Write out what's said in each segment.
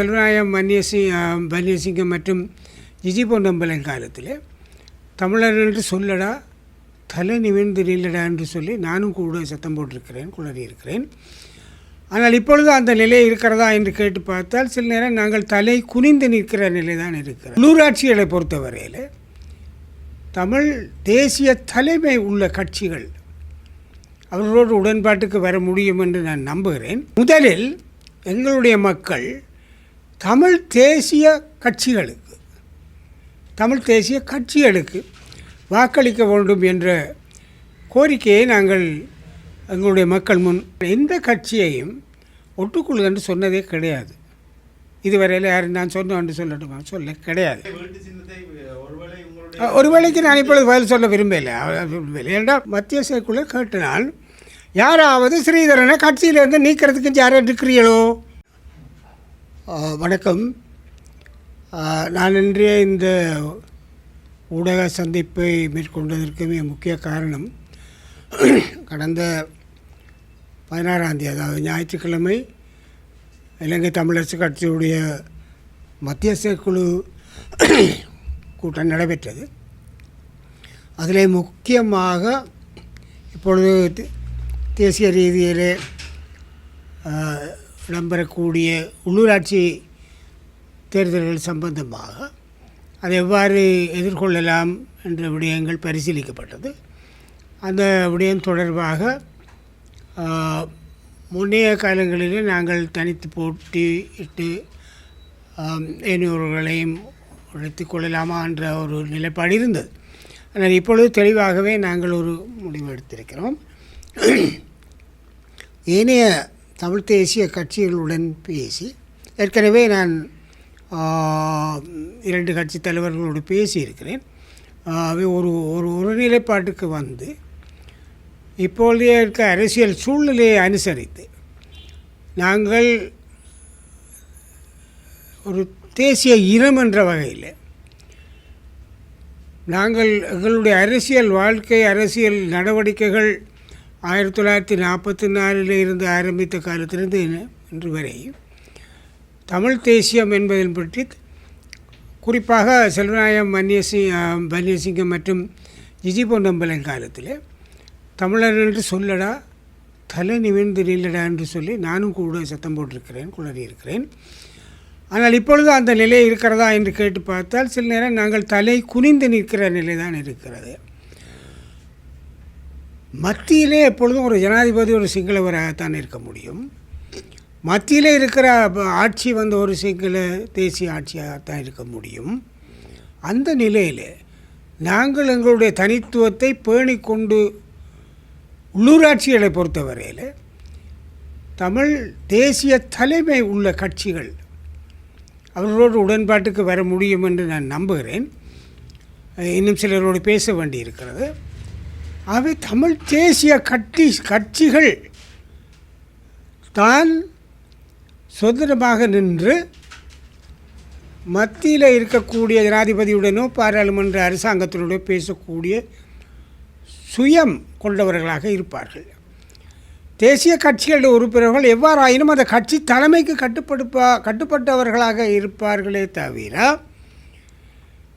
செல்வநாயம் வன்னியசி வன்னியசிங்கம் மற்றும் ஜிஜி பொன்னம்பலம் காலத்தில் தமிழர் என்று சொல்லடா தலை நிமிர்ந்து நில்லடா என்று சொல்லி நானும் கூட சத்தம் போட்டிருக்கிறேன் குளறி இருக்கிறேன் ஆனால் இப்பொழுது அந்த நிலை இருக்கிறதா என்று கேட்டு பார்த்தால் சில நேரம் நாங்கள் தலை குனிந்து நிற்கிற நிலை தான் இருக்கிறோம் உள்ளூராட்சிகளை பொறுத்தவரையில் தமிழ் தேசிய தலைமை உள்ள கட்சிகள் அவர்களோடு உடன்பாட்டுக்கு வர முடியும் என்று நான் நம்புகிறேன். முதலில் எங்களுடைய மக்கள் தமிழ் தேசிய கட்சிகளுக்கு தமிழ் தேசிய கட்சிகளுக்கு வாக்களிக்க வேண்டும் என்ற கோரிக்கையை நாங்கள் எங்களுடைய மக்கள் முன் எந்த கட்சியையும் ஒட்டுக்குழு என்று சொன்னதே கிடையாது. இதுவரையில் யாரும் நான் சொன்னோம் சொல்லட்டுமா? சொல்ல கிடையாது. ஒரு வேளைக்கு நான் இப்பொழுது பதில் சொல்ல விரும்பலை விரும்பலை ஏன்னா மத்திய செயற்குழு கேட்டினால் யாராவது ஸ்ரீதரனை கட்சியிலேருந்து நீக்கிறதுக்கு யாரும் இருக்கிறீங்களோ வணக்கம். நான் இன்றைய இந்த ஊடக சந்திப்பை மேற்கொண்டதற்கு மிக முக்கிய காரணம் கடந்த பதினாறாம் தேதி அதாவது ஞாயிற்றுக்கிழமை இலங்கை தமிழரசு கட்சியுடைய மத்திய செயற்குழு கூட்டம் நடைபெற்றது. அதிலே முக்கியமாக இப்பொழுது தே- தேசிய ரீதியிலே இடம்பெறக்கூடிய உள்ளூராட்சி தேர்தல்கள் சம்பந்தமாக அதை எவ்வாறு எதிர்கொள்ளலாம் என்ற விடயங்கள் பரிசீலிக்கப்பட்டது. அந்த விடயம் தொடர்பாக முன்னைய காலங்களிலே நாங்கள் தனித்து போட்டியிட்டு இட்டு ஏனையோர்களையும் உழைத்து கொள்ளலாமா என்ற ஒரு நிலைப்பாடு இருந்தது. ஆனால் இப்பொழுது தெளிவாகவே நாங்கள் ஒரு முடிவு எடுத்திருக்கிறோம். ஏனைய தமிழ் தேசிய கட்சிகளுடன் பேசி ஏற்கனவே நான் இரண்டு கட்சி தலைவர்களோடு பேசியிருக்கிறேன். அவை ஒரு ஒரு ஒரு நிலைப்பாட்டுக்கு வந்து இப்பொழுதைய இருக்க அரசியல் சூழ்நிலையை அனுசரித்து நாங்கள் ஒரு தேசிய இனம் என்ற வகையில் நாங்கள் எங்களுடைய அரசியல் வாழ்க்கை அரசியல் நடவடிக்கைகள் ஆயிரத்தி தொள்ளாயிரத்தி நாற்பத்தி நாலில் இருந்து ஆரம்பித்த காலத்திலிருந்து இன்று வரை தமிழ் தேசியம் என்பதன் பற்றி குறிப்பாக செல்வநாயகம் வன்னியசி வன்னியசிங்கம் மற்றும் ஜிஜி பொன்னம்பலம் காலத்தில் தமிழர் என்று சொல்லடா தலை நிமிர்ந்து நில்லடா என்று சொல்லி நானும் கூட சத்தம் போட்டிருக்கிறேன் குளறி இருக்கிறேன் ஆனால் இப்பொழுது அந்த நிலை இருக்கிறதா என்று கேட்டு பார்த்தால் சில நேரம் நாங்கள் தலை குனிந்து நிற்கிற நிலை தான் இருக்கிறது. மத்தியிலே எப்பொழுதும் ஒரு ஜனாதிபதி ஒரு சிங்களவராகத்தான் இருக்க முடியும். மத்தியிலே இருக்கிற ஆட்சி வந்து ஒரு சிங்கள தேசிய ஆட்சியாகத்தான் இருக்க முடியும். அந்த நிலையில் நாங்கள் எங்களுடைய தனித்துவத்தை பேணிக்கொண்டு உள்ளூராட்சிகளை பொறுத்தவரையில் தமிழ் தேசிய தலைமை உள்ள கட்சிகள் அவர்களோடு உடன்பாட்டுக்கு வர முடியும் என்று நான் நம்புகிறேன். இன்னும் சிலரோடு பேச வேண்டி இருக்கிறது ஆகவே தமிழ் தேசிய கட்சி கட்சிகள் தான் சுதந்திரமாக நின்று மத்தியில் இருக்கக்கூடிய ஜனாதிபதியுடனோ பாராளுமன்ற அரசாங்கத்தினுடைய பேசக்கூடிய சுயம் கொண்டவர்களாக இருப்பார்கள். தேசிய கட்சிகளுடைய உறுப்பினர்கள் எவ்வாறாயினும் அந்த கட்சி தலைமைக்கு கட்டுப்படுப்பா கட்டுப்பட்டவர்களாக இருப்பார்களே தவிர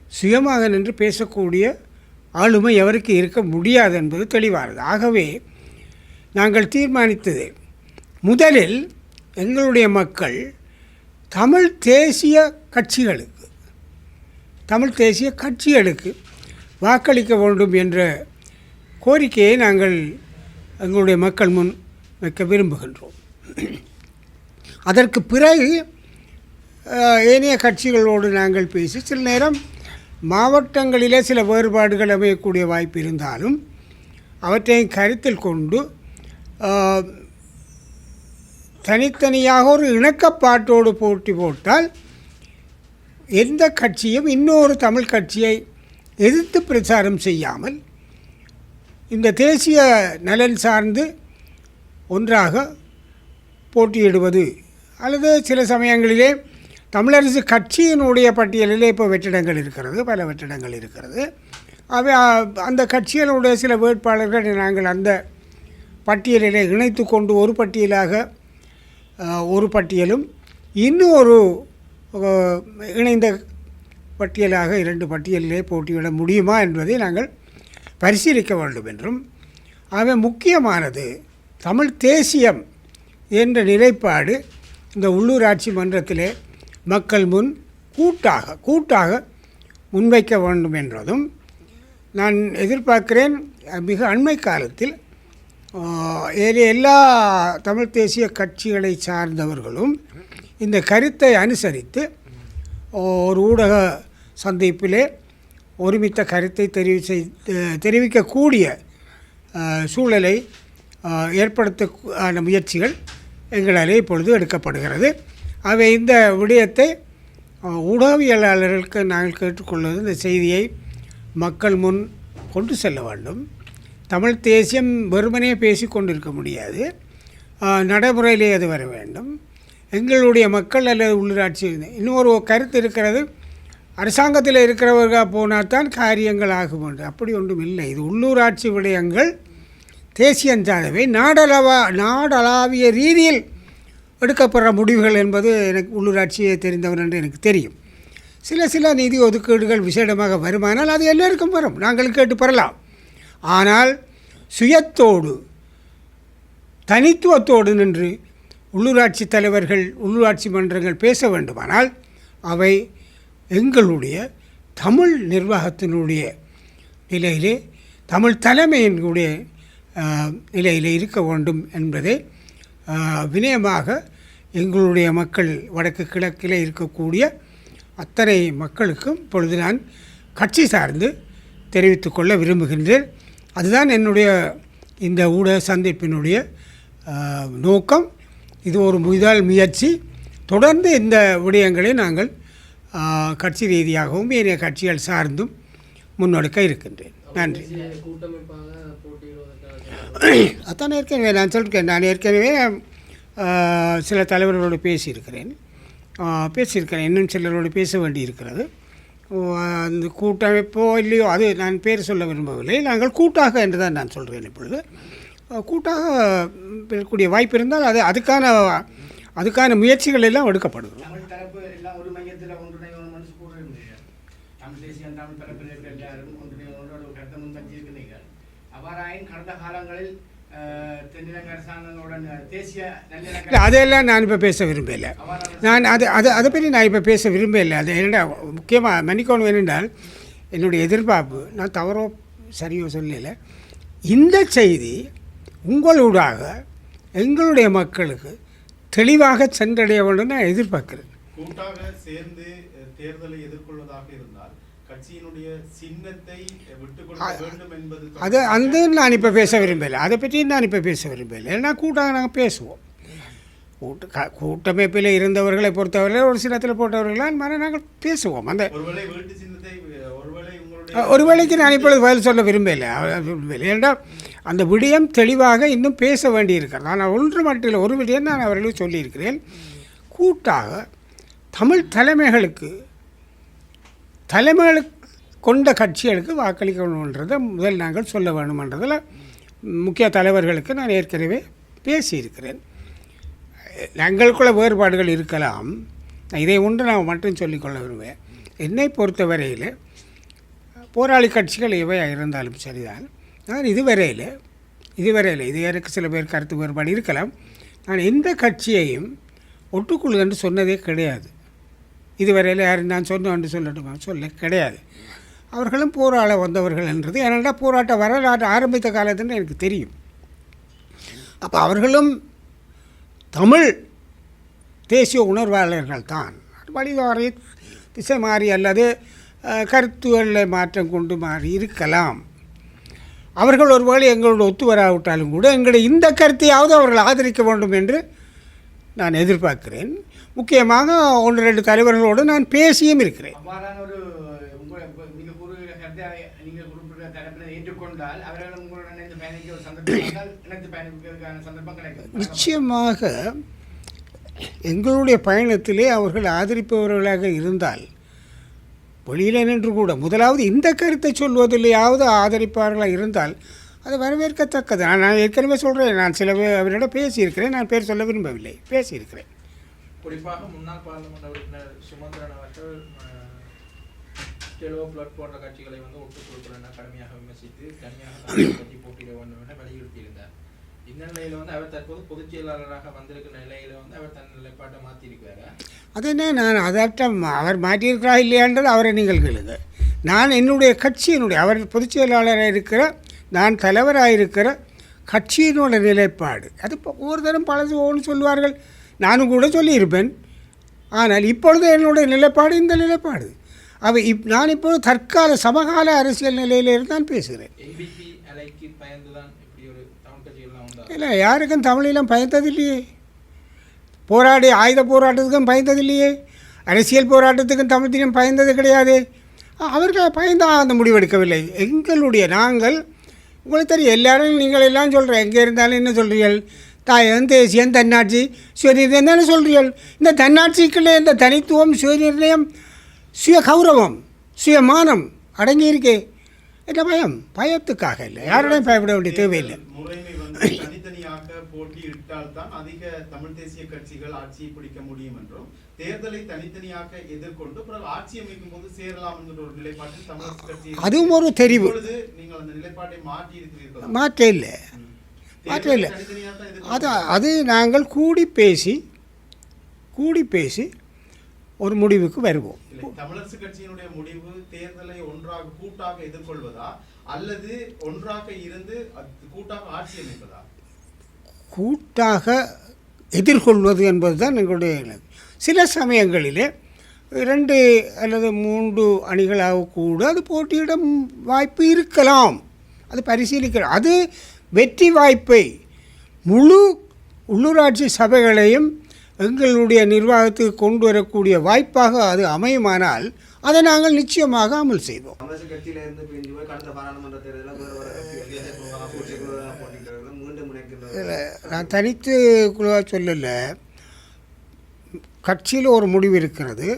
சுயமாக நின்று பேசக்கூடிய ஆளுமை எவருக்கு இருக்க முடியாது என்பது தெளிவானது. ஆகவே நாங்கள் தீர்மானித்தது முதலில் எங்களுடைய மக்கள் தமிழ் தேசிய கட்சிகளுக்கு தமிழ் தேசிய கட்சிகளுக்கு வாக்களிக்க வேண்டும் என்ற கோரிக்கையை நாங்கள் எங்களுடைய மக்கள் முன் வைக்க விரும்புகின்றோம். அதற்கு பிறகு ஏனைய கட்சிகளோடு நாங்கள் பேசி சில நேரம் மாவட்டங்களிலே சில வேறுபாடுகள் அமையக்கூடிய வாய்ப்பு இருந்தாலும் அவற்றை கருத்தில் கொண்டு தனித்தனியாக ஒரு இணக்கப்பாட்டோடு போட்டி போட்டால் எந்த கட்சியும் இன்னொரு தமிழ் கட்சியை எதிர்த்து பிரச்சாரம் செய்யாமல் இந்த தேசிய நலன் சார்ந்து ஒன்றாக போட்டியிடுவது அல்லது சில சமயங்களிலே தமிழரசு கட்சியினுடைய பட்டியலிலே இப்போ வெற்றிடங்கள் இருக்கிறது பல வெற்றிடங்கள் இருக்கிறது. அவை அ, அந்த கட்சிகளுடைய சில வேட்பாளர்களை நாங்கள் அந்த பட்டியலிலே இணைத்து கொண்டு ஒரு பட்டியலாக ஒரு பட்டியலும் இன்னும் ஒரு இணைந்த பட்டியலாக இரண்டு பட்டியலிலே போட்டியிட முடியுமா என்பதை நாங்கள் பரிசீலிக்க வேண்டும் என்றும் ஆக முக்கியமானது தமிழ் தேசியம் என்ற நிலைப்பாடு இந்த உள்ளூராட்சி மன்றத்திலே மக்கள் முன் கூட்டாக கூட்டாக முன்வைக்க வேண்டும் என்றதும் நான் எதிர்பார்க்கிறேன். மிக அண்மை காலத்தில் எல்லா தமிழ் தேசிய கட்சிகளை சார்ந்தவர்களும் இந்த கருத்தை அனுசரித்து ஒரு ஊடக சந்திப்பிலே ஒருமித்த கருத்தை தெரிவி செய் தெரிவிக்கக்கூடிய சூழலை ஏற்படுத்த முயற்சிகள் எங்களாலே இப்பொழுது எடுக்கப்படுகிறது. அவை இந்த விடயத்தை ஊடகவியலாளர்களுக்கு நாங்கள் கேட்டுக்கொள்வது இந்த செய்தியை மக்கள் முன் கொண்டு செல்ல வேண்டும். தமிழ் தேசியம் வெறுமனே பேசி கொண்டிருக்க முடியாது. நடைமுறையிலே அது வர வேண்டும். எங்களுடைய மக்கள் அல்லது உள்ளூராட்சி இன்னொரு கருத்து இருக்கிறது அரசாங்கத்தில் இருக்கிறவர்கள் போனால் தான் காரியங்கள் ஆகும் என்று. அப்படி ஒன்றும் இல்லை. இது உள்ளூராட்சி விடயங்கள். தேசியஞ்சாதவை நாடளவா நாடளாவிய ரீதியில் எடுக்கப்படுற முடிவுகள் என்பது எனக்கு உள்ளூராட்சியை தெரிந்தவர் என்று எனக்கு தெரியும். சில சில நிதி ஒதுக்கீடுகள் விசேடமாக வருமானால் அது எல்லோருக்கும் வரும். நாங்கள் கேட்டு பெறலாம். ஆனால் சுயத்தோடு தனித்துவத்தோடு நின்று உள்ளூராட்சி தலைவர்கள் உள்ளூராட்சி மன்றங்கள் பேச வேண்டுமானால் அவை எங்களுடைய தமிழ் நிர்வாகத்தினுடைய நிலையிலே தமிழ் தலைமையினுடைய நிலையிலே இருக்க வேண்டும் என்பதை வினயமாக எங்களுடைய மக்கள் வடக்கு கிழக்கில் இருக்கக்கூடிய அத்தனை மக்களுக்கும் இப்பொழுது நான் கட்சி சார்ந்து தெரிவித்துக்கொள்ள விரும்புகின்றேன். அதுதான் என்னுடைய இந்த ஊடக சந்திப்பினுடைய நோக்கம். இது ஒரு முதல் முயற்சி. தொடர்ந்து இந்த விடயங்களை நாங்கள் கட்சி ரீதியாகவும் ஏனைய கட்சிகள் சார்ந்தும் முன்னெடுக்க இருக்கின்றேன். நன்றி. அதான் ஏற்கனவே நான் சொல்லிருக்கேன் நான் ஏற்கனவே சில தலைவர்களோடு பேசியிருக்கிறேன். பேசியிருக்கிறேன். இன்னும் சிலரோடு பேச வேண்டியிருக்கிறது. இருக்கிறது அந்த கூட்டமைப்போ இல்லையோ அது நான் பேர் சொல்ல விரும்பவில்லை. நாங்கள் கூட்டாக என்று தான் நான் சொல்கிறேன் இப்பொழுது. கூட்டாக இருக்கக்கூடிய வாய்ப்பு இருந்தால் அது அதுக்கான அதுக்கான முயற்சிகள் எல்லாம் எடுக்கப்படுகிறோம் தமிழ் தரப்பு எல்லாம் ஒரு மையத்தில் ஒன்றிணையணும் மனசு கூட இருந்தீங்க தமிழ் தேசியம் தமிழ் தரப்பில் இருக்க எல்லாரும் ஒன்றிணையோட ஒரு கருத்தை முன்வச்சு இருக்கிறீர்கள் அவ்வாறாயின் கடந்த காலங்களில் அதையெல்லாம் நான் இப்போ பேச விரும்பலை. நான் அது அது அதை பற்றி நான் இப்போ பேச விரும்பவில்லை அது என்னடா முக்கியமாக மன்னிக்கணும் என்னென்றால் என்னுடைய எதிர்பார்ப்பு நான் தவறோ சரியோ சொல்லலை. இந்த செய்தி உங்களூடாக எங்களுடைய மக்களுக்கு தெளிவாக சென்றடைய வேண்டும் நான் எதிர்பார்க்கிறேன். கூட்டாக சேர்ந்து தேர்தலை எதிர்கொள்வதாக இருந்தால் அது அந்த நான் இப்போ பேச விரும்பலை. அதை பற்றி நான் இப்போ பேச விரும்பலை. ஏன்னா கூட்டாக நாங்கள் பேசுவோம். கூட்ட கூட்டமைப்பில் இருந்தவர்களை பொறுத்தவரை ஒரு சின்னத்தில் போட்டவர்களால் மன நாங்கள் பேசுவோம். அந்த ஒரு வேளைக்கு நான் இப்பொழுது பதில் சொல்ல விரும்பலை. விரும்பலை. ஏனென்றால் அந்த விடயம் தெளிவாக இன்னும் பேச வேண்டியிருக்கிறது. நான் ஒன்று மட்டும் இல்லை ஒரு விடயம் நான் அவர்களுக்கு சொல்லியிருக்கிறேன். கூட்டாக தமிழ் தலைமைகளுக்கு தலைமைகள் கொண்ட கட்சிகளுக்கு வாக்களிக்கணுன்றதை முதல் நாங்கள் சொல்ல வேணுமென்றதில் முக்கிய தலைவர்களுக்கு நான் ஏற்கனவே பேசியிருக்கிறேன். எங்களுக்குள்ள வேறுபாடுகள் இருக்கலாம். நான் இதை ஒன்று நான் மட்டும் சொல்லிக்கொள்ள விரும்புவேன் என்னை பொறுத்தவரையில் போராளி கட்சிகள் எவையாக இருந்தாலும் சரிதான். நான் இதுவரையில் இதுவரையில் இது எனக்கு சில பேர் கருத்து வேறுபாடு இருக்கலாம். நான் எந்த கட்சியையும் ஒட்டுக்குழு என்று சொன்னதே கிடையாது. இதுவரையில் யாரும் நான் சொன்னேன் சொல்லட்டுமா? சொல்ல கிடையாது. அவர்களும் போராட வந்தவர்கள் என்றது. ஏனென்றா போராட்ட வரலாறு ஆரம்பித்த காலத்துன்னு எனக்கு தெரியும். அப்போ அவர்களும் தமிழ் தேசிய உணர்வாளர்கள் தான். வழிவாரி திசை மாறி அல்லது கருத்துகளை கருத்துகளில் மாற்றம் கொண்டு மாறி இருக்கலாம். அவர்கள் ஒருவேளை எங்களோட ஒத்து வராவிட்டாலும் கூட எங்களுடைய இந்த கருத்தையாவது அவர்கள் ஆதரிக்க வேண்டும் என்று நான் எதிர்பார்க்கிறேன். முக்கியமாக ஒன்று ரெண்டு தலைவர்களோடு நான் பேசியும் இருக்கிறேன். நிச்சயமாக எங்களுடைய பயணத்திலே அவர்கள் ஆதரிப்பவர்களாக இருந்தால் வெளியில் நின்று கூட முதலாவது இந்த கருத்தை சொல்வதிலேயாவது ஆதரிப்பார்களாக இருந்தால் அது வரவேற்கத்தக்கது. நான் நான் ஏற்கனவே சொல்கிறேன் நான் சில அவரிடம் பேசியிருக்கிறேன் நான் பேர் சொல்ல விரும்பவில்லை பேசியிருக்கிறேன். குறிப்பாக முன்னாள் பாராளுமன்ற உறுப்பினர் சுமந்திரன் அவர்கள் டெலோ பிளட் போன்ற கட்சிகளை வந்து ஒட்டுக் கொடுக்கல கடுமையாக விமர்சித்து தனியாக தான் கட்சி போட்டியிட வேண்டும் என வலியுறுத்தியிருந்தார். இந்த நிலையில வந்து அவர் தற்போது பொதுச் செயலாளராக வந்திருக்கிற நிலையில வந்து அவர் தன் நிலைப்பாட்டை மாற்றிருக்கிறாரா அது என்ன நான் அதாட்டம் அவர் மாற்றியிருக்கிறா இல்லையான்றது அவரை நீங்கள் கேளுங்க. நான் என்னுடைய கட்சியினுடைய அவர் பொதுச் செயலாளராக இருக்கிற நான் தலைவராக இருக்கிற கட்சியினோட நிலைப்பாடு. அது இப்போ ஒவ்வொரு தரம் பழசு ஒன்று சொல்லுவார்கள். நானும் கூட சொல்லியிருப்பேன். ஆனால் இப்பொழுது என்னுடைய நிலைப்பாடு இந்த நிலைப்பாடு. அவை இப் நான் இப்பொழுது தற்கால சமகால அரசியல் நிலையிலிருந்து தான் பேசுகிறேன். இல்லை யாருக்கும் தமிழீழம் பயந்தது இல்லையே போராடி ஆயுத போராட்டத்துக்கும் பயந்தது இல்லையே அரசியல் போராட்டத்துக்கும் தமிழ்த்தினம் பயந்தது கிடையாது. அவர்கள் பயந்தா அந்த முடிவெடுக்கவில்லை. எங்களுடைய நாங்கள் உங்களுக்கு தெரியும் எல்லாரும் நீங்கள் எல்லாம் சொல்கிறேன் எங்கே இருந்தாலும் என்ன சொல்கிறீர்கள் தாயகம் தேசியம் தன்னாட்சி சுயநிர்ணயம் தானே சொல்கிறீர்கள் இந்த தன்னாட்சிக்குள்ளே இந்த தனித்துவம் சுயநிர்ணயம் சுய கௌரவம் சுயமானம் அடங்கி இருக்கே என்ன பயம்? பயத்துக்காக இல்லை. யாரோடையும் பயப்பட வேண்டிய தேவையில்லை. அதுவும் ஒரு தெரிவு. மாற்ற இல்லை. மாற்றம் இல்லை. அது. அது நாங்கள் கூடி பேசி கூடி பேசி ஒரு முடிவுக்கு வருவோம் தமிழரசு கட்சியினுடைய முடிவு தேர்தலை ஒன்றாக கூட்டாக எதிர்கொள்வதா அல்லது ஒன்றாக இருந்து அது கூட்டாக ஆட்சி அமைப்பதா கூட்டாக எதிர்கொள்வது என்பது தான் எங்களுடைய இலக்கு. சில சமயங்களிலே இரண்டு அல்லது மூன்று அணிகளாக கூட அது போட்டியிட வாய்ப்பு இருக்கலாம் அது பரிசீலிக்கலாம் அது வெற்றி வாய்ப்பை முழு உள்ளூராட்சி சபைகளையும் எங்களுடைய நிர்வாகத்துக்கு கொண்டு வரக்கூடிய வாய்ப்பாக அது அமையுமானால் அதை நாங்கள் நிச்சயமாக அமல் செய்வோம். நான் தனித்து குழுவாக சொல்லலை. கட்சியில் ஒரு முடிவு இருக்கிறது.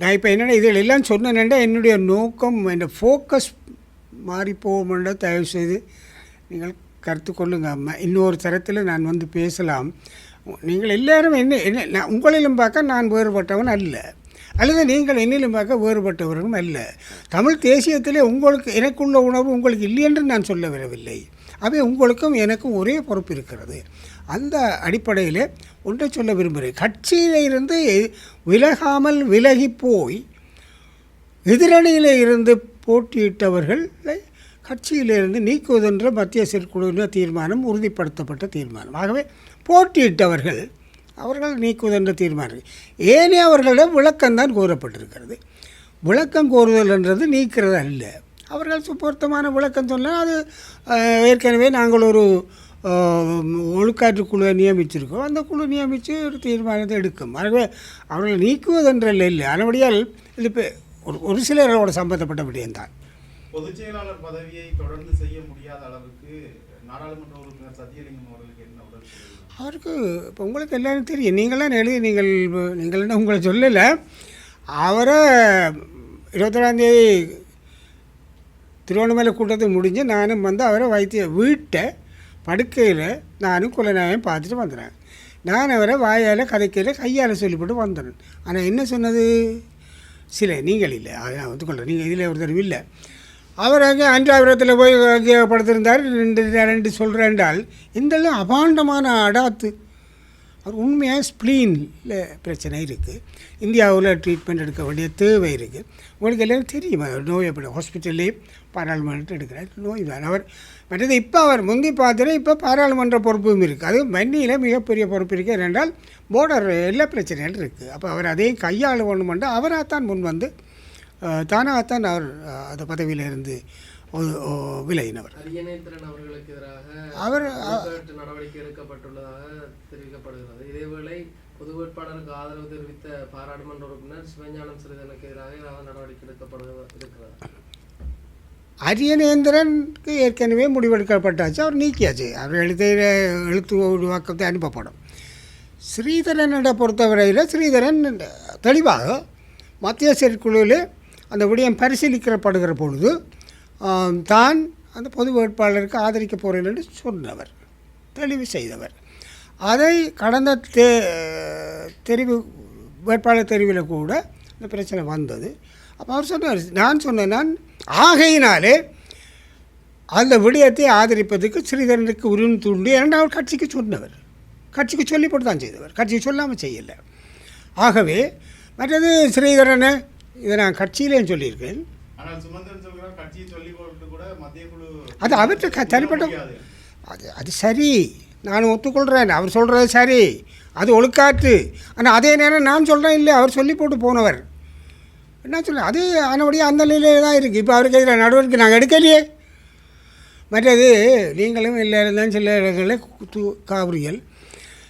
நான் இப்போ என்னென்ன இதில் எல்லாம் சொன்னேன்னா என்னுடைய நோக்கம் என் ஃபோக்கஸ் மாறி போகுமென்ற தயவு செய்து நீங்கள் கருத்து கொள்ளுங்க அம்மா. இன்னொரு தரத்தில் நான் வந்து பேசலாம். நீங்கள் எல்லாரும் என்ன என்ன நான் உங்களிலும் பார்க்க நான் வேறுபட்டவன் அல்ல. அல்லது நீங்கள் என்னிலும் பார்க்க வேறுபட்டவர்களும் அல்ல. தமிழ் தேசியத்திலே உங்களுக்கு எனக்குள்ள உணர்வு உங்களுக்கு இல்லை என்று நான் சொல்ல வரவில்லை அவை உங்களுக்கும் எனக்கும் ஒரே பொறுப்பு இருக்கிறது. அந்த அடிப்படையில் ஒன்றை சொல்ல விரும்புகிறேன். கட்சியில் இருந்து விலகாமல் விலகி போய் எதிரணியில் இருந்து போட்டியிட்டவர்களை கட்சியிலிருந்து நீக்குவதென்ற மத்திய செயற்குழுவினர் தீர்மானம் உறுதிப்படுத்தப்பட்ட தீர்மானம். ஆகவே போட்டியிட்டவர்கள் அவர்கள் நீக்குவதென்ற தீர்மானம். ஏனே அவர்களிடம் விளக்கம்தான் கோரப்பட்டிருக்கிறது. விளக்கம் கோருதல்ன்றது நீக்கிறது அல்ல. அவர்கள் சுப்பொருத்தமான விளக்கம் சொன்னால் அது ஏற்கனவே நாங்கள் ஒரு ஒழுக்காற்று குழுவை நியமிச்சிருக்கோம். அந்த குழு நியமித்து ஒரு தீர்மானத்தை எடுக்கும். ஆகவே அவர்கள் நீக்குவதென்றல்ல இல்லை. ஆனபடியால் இது இப்போ ஒரு ஒரு சிலரோட சம்பந்தப்பட்ட விடயம்தான். பொதுச் செயலாளர் பதவியை தொடர்ந்து செய்ய முடியாத அளவுக்கு நாடாளுமன்ற உறுப்பினர் சத்தியலிங்கம் அவர்களுக்கு என்ன உடல் அவருக்கு இப்போ உங்களுக்கு எல்லாரும் தெரியும். நீங்களாம் எழுதி நீங்கள் நீங்கள் என்ன உங்களை சொல்லலை. அவரை இருபத்தொடாந்தேதி திருவண்ணாமலை கூட்டத்தை முடிஞ்சு நானும் வந்து அவரை வைத்திய வீட்டை படுக்கையில் நானும் குலநாயம் பார்த்துட்டு வந்துடுறேன் நான் அவரை வாயால் கதைக்கையில் கையால் சொல்லிவிட்டு வந்துடுறேன் ஆனால் என்ன சொன்னது? சில நீங்கள் இல்லை. அதை நான் ஒத்துக்கொள்கிறேன் நீங்கள் இதில் ஒருத்தர் இல்லை. அவர் அங்கே அஞ்சாபுரத்தில் போய் அங்கே படுத்திருந்தார் ரெண்டு ரெண்டு சொல்கிறேன்டால் இதெல்லாம் அபாண்டமான அடாத்து. அவர் உண்மையாக ஸ்ப்ளீனில் பிரச்சனை இருக்குது இந்தியாவில் ட்ரீட்மெண்ட் எடுக்க வேண்டிய தேவை இருக்குது உங்களுக்கு எல்லாம் தெரியும் அவர் நோய் எப்படி ஹாஸ்பிட்டல்லே பாராளுமன்றத்தில் எடுக்கிறார். நோய் தான். அவர் மற்றது இப்போ அவர் முந்தி பார்த்துட்டு இப்போ பாராளுமன்ற பொறுப்பும் இருக்குது அது வன்னியில் மிகப்பெரிய பொறுப்பு இருக்குது என்றால் போர்டர் எல்லா பிரச்சனைகள் இருக்குது அப்போ அவர் அதையும் கையாள வேண்டுமென்று அவராகத்தான் முன் வந்து தானாகத்தான் அவர் அந்த பதவியில் இருந்து ஒ- ஒ- விலகினவர். அரியநேத்திரன் அவர்களுக்கு எதிராக அவர் நடவடிக்கை எடுக்கப்பட்டுள்ளதாக தெரிவிக்கப்படுகிறது. இதேவேளை பொது வேட்பாளருக்கு ஆதரவு தெரிவித்த பாராளுமன்ற உறுப்பினர் சிவஞானம் சிறிதனுக்கு எதிராக நடவடிக்கை எடுக்கப்படுவது இருக்கிறது அரியநேந்திரனுக்கு ஏற்கனவே முடிவெடுக்கப்பட்டாச்சு. அவர் நீக்கியாச்சு. அவர் எழுத்து எழுத்து உருவாக்கத்தை அனுப்பப்படும். ஸ்ரீதரனிட பொறுத்தவரையில் ஸ்ரீதரன் தெளிவாக மத்திய செயற்குழுவில் அந்த விடயம் பரிசீலிக்கப்படுகிற பொழுது தான் அந்த பொது வேட்பாளருக்கு ஆதரிக்க போகிறேன் என்று சொன்னவர் தெளிவு செய்தவர். அதை கடந்த தே தெரிவு வேட்பாளர் தெரிவில் கூட இந்த பிரச்சனை வந்தது. அப்போ அவர் சொன்னார் நான் சொன்னேன் நான் ஆகையினாலே அந்த விடயத்தை ஆதரிப்பதற்கு ஸ்ரீதரனுக்கு உரிமை தூண்டி ஏன்னா அவர் கட்சிக்கு சொன்னவர். கட்சிக்கு சொல்லி போட்டு தான் செய்தவர். கட்சிக்கு சொல்லாமல் செய்யலை. ஆகவே மற்றது ஸ்ரீதரனை இதை நான் கட்சியிலேயும் சொல்லியிருக்கேன். அது அவற்றை க- தனிப்பட்ட. அது அது சரி. நான் ஒத்துக்கொள்கிறேன் அவர் சொல்கிறது சரி. அது ஒழுக்காற்று. ஆனால் அதே நேரம் நான் சொல்கிறேன் இல்லை அவர் சொல்லி போட்டு போனவர். என்ன சொல்ல அது ஆனபடியாக அந்த நிலையிலே தான் இருக்குது இப்போ அவருக்கு எதிராக நடவடிக்கை நாங்கள் எடுக்கலையே. மற்றது நீங்களும் இல்லை இருந்தாலும் சில இடங்களில் காவிரியல்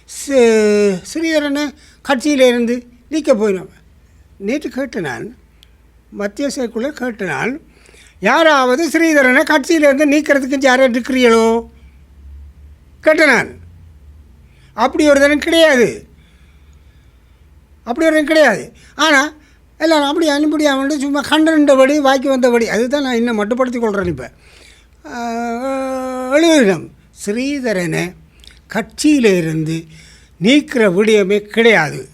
சி- ஸ்ரீதரனை கட்சியில் இருந்து நீக்க போயினோம் நேற்று கேட்டு நான் மத்திய சேர்க்குள்ள கேட்டு நான் யாராவது ஸ்ரீதரனை கட்சியிலேருந்து நீக்கிறதுக்கு யாரும் இருக்கிறீங்களோ கேட்டேன் நான் அப்படி ஒரு தினம் கிடையாது. அப்படி ஒரு கிடையாது. ஆனால் எல்லாரும் அப்படி அனுப்படி அவன்ட்டு சும்மா கண்டபடி வாக்கி வந்தபடி அதுதான் நான் இன்னும் மட்டுப்படுத்தி கொள்கிறேன் இப்போ. எழுதினம் ஸ்ரீதரனை கட்சியிலிருந்து நீக்கிற விடயமே கிடையாது.